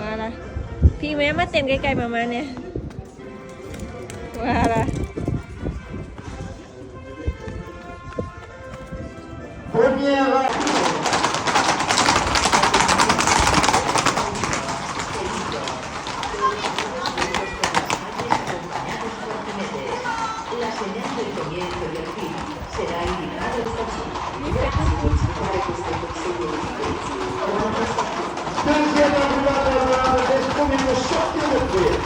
ว่าละพี่แม่มาเต็มไกลๆประมาณเนี้ยว่าละคนเยอะเล sortir le pied.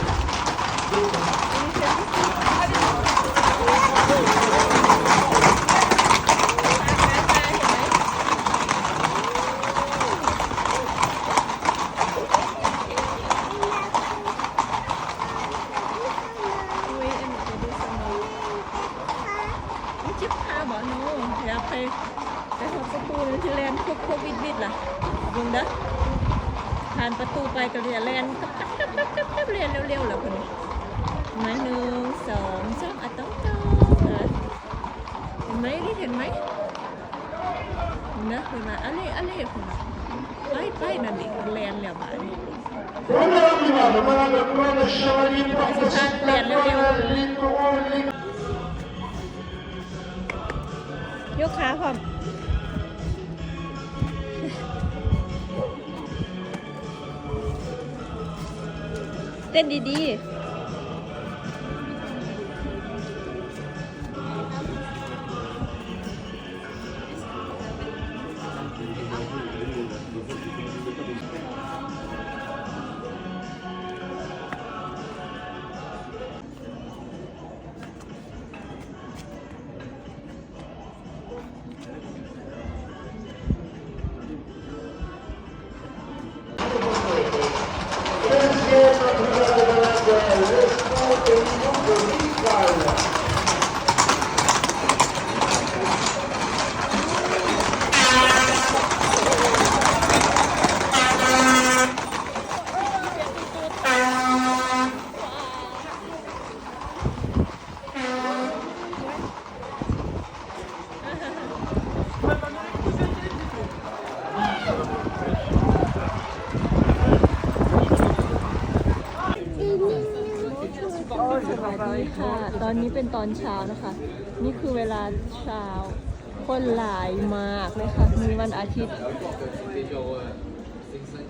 อุ้ยเอ็มจะดูสนุกนี่จิ๊บพาบอกหนูอยากไปไปหอประตูเลยที่แลนด์คุกโควิดบิดล่ะบุงเด้อผ่านประตูไปก็เรียนแลนด์กับกับกับกับกับกับเร็วๆแล้วคนนี้มาหนึ่งสองสามอะต้องต้องเห็นไหมนี่เห็นไหมนะเห็นไหมอะไรอะไรคนน่ะไปไปนั่นดิแลนด์แล้วบ้านนี้ Première arrivée, Madame Claude Chevalier, porte C'est ça, de Léa, Léa, Léa. ligne rouge, ligne ยกขาพร้อม เต้นดีๆ อนนี้เป็นตอนเช้านะคะ นี่คือเวลาเช้า คนหลายมากเลยค่ะ มีวันอาทิตย์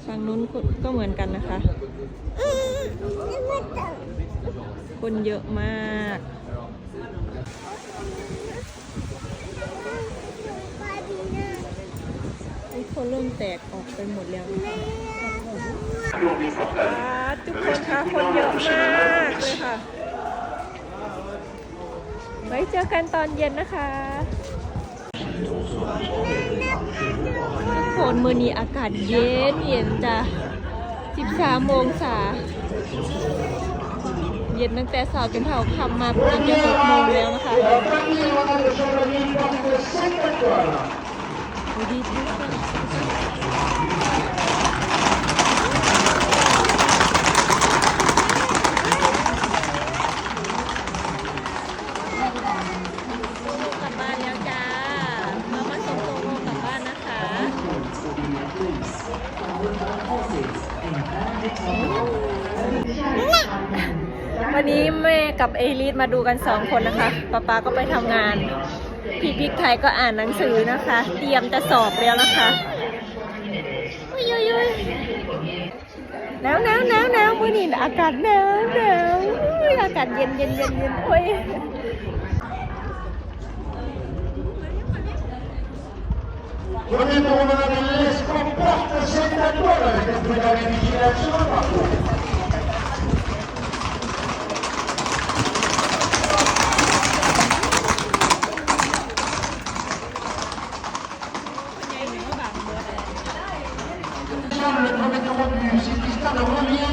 ทางนู้นก็เหมือนกันนะคะ คนเยอะมากทุกคนเริ่มแตกออกไปหมดแล้วทุกคนคะคนเยอะมากเลยค่ะ ไว้เจอกันตอนเย็นนะคะทุกคนมือนี้อากาศเย็นเย็นจ้ะ13โมงศาเย็นตั้งแต่เช้าจนเท่าคำมาประมาณจะ6โมงแล้วนะคะดูดีทุกคนกลับบ้านแล้วจ้า มามาส่งโซโลกลับบ้านนะคะ วันนี้แม่กับเอลิสมาดูกันสองคนนะคะป๊าป๊าก็ไปทำงาน พี่พิกไทยก็อ่านหนังสือนะคะ เตรียมจะสอบแล้วนะคะอุ้ยอุ้ยอุ้ยหนาวหนาวหนาวหนาวมื่อนี้อากาศหนาวหนาวอุ้ยอากาศเย็นเย็นเย็นเย็นโอ้ย Premier tour Madame Lescaut porte 5 étoiles avec un peu de встановлення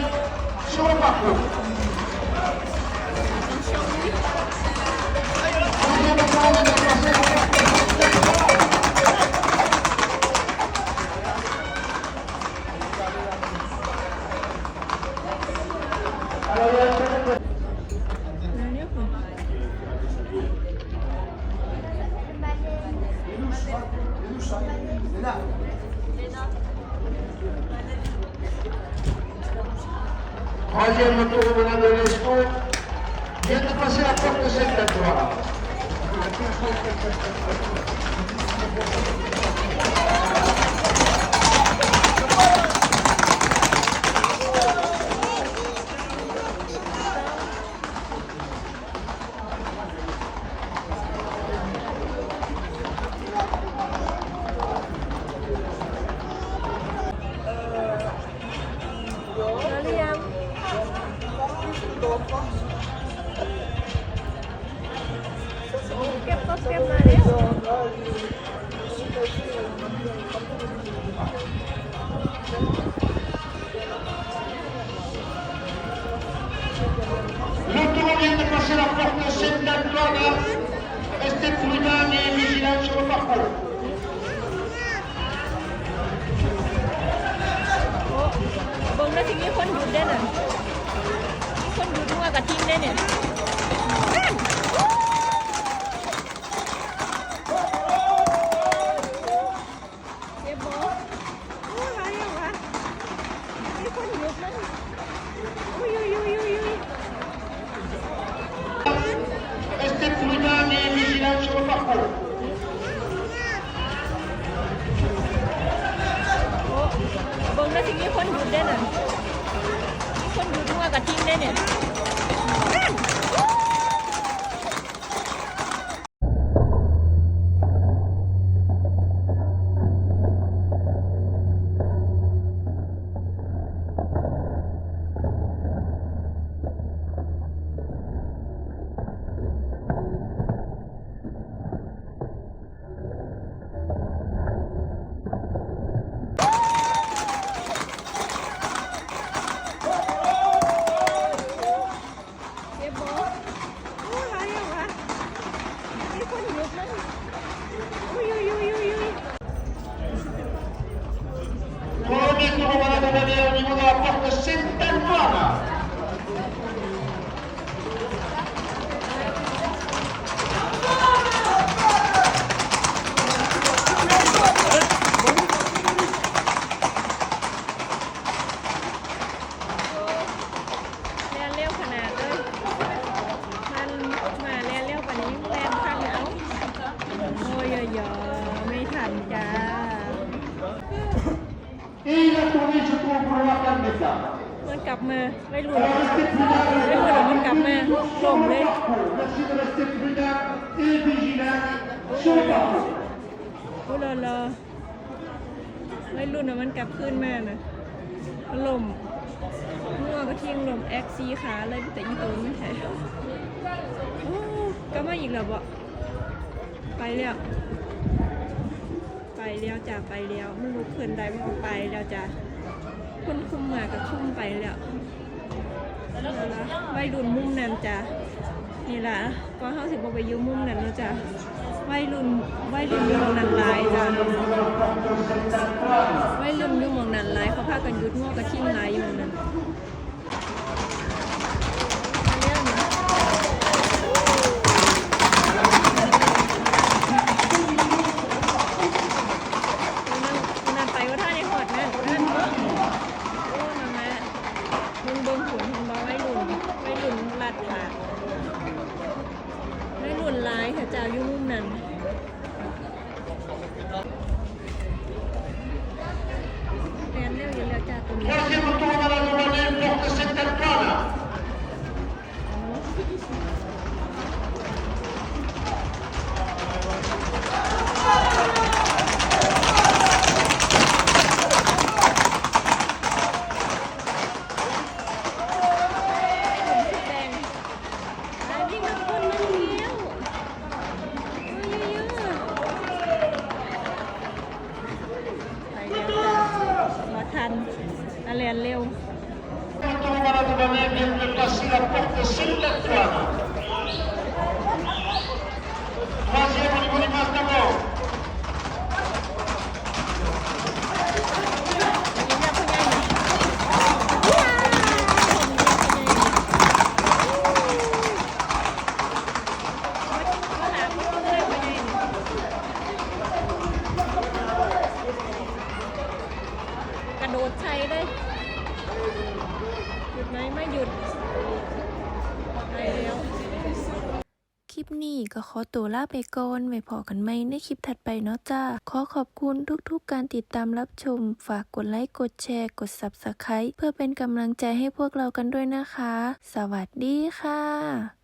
шуропаку. Thank you. Oye, no estuvo ganando el esto. Y antes pasé a corte central. ยุดได้น่ะคนหยุดมั่วกับทิ้งได้เนี่ย มันกลับมาไม่หลุดไม่หลุดมันกลับมาลมเลยโอ้รอรอไม่หลุดนะมันกลับขึ้นมานะมันลมงัวก็ทิ้งลมแอคซีขาเลยแต่ยี่ตัวไม่ใช่โอ้ก็มาอีกแล้วบ่ไปแล้วไปแล้วจ้ะไปแล้วมันลุกขึ้นได้มันไปแล้วจ้ะ คนคุมมากับคุมไปแล้วนี่ละไว้รุ่นมุมนั้นจ้ะนี่ละก็เฮาสิบ่ไปอยู่มุมนั้นแล้วจ้ะไว้รุ่นไว้รุ่นอยู่มองนั้นหลายจ้ะไว้รุ่นอยู่มองนั้นหลายเขาพากันยุดงอกกับทิ่มหลายอยู่มองนั้นมาแล้วนี่นั่นนั่นไปว่าท่าในหอดนั่นนั่นโอ้นั่นแหละมึงเบิ่งขุนมึงบอกไว้รุ่นไว้รุ่นลัดขาดไว้รุ่นหลายค่ะจ้าอยู่มุมนั้นแอนเร็ว อยู่แไหนไม่หยุดคลิปนี้ก็ขอตัวลาไปก่อนไว้พอกันไหมในคลิปถัดไปเนาะจ้า ขอขอบคุณทุกๆการติดตามรับชม ฝากกดไลค์ กดแชร์ กด subscribe เพื่อเป็นกำลังใจให้พวกเรากันด้วยนะคะ สวัสดีค่ะ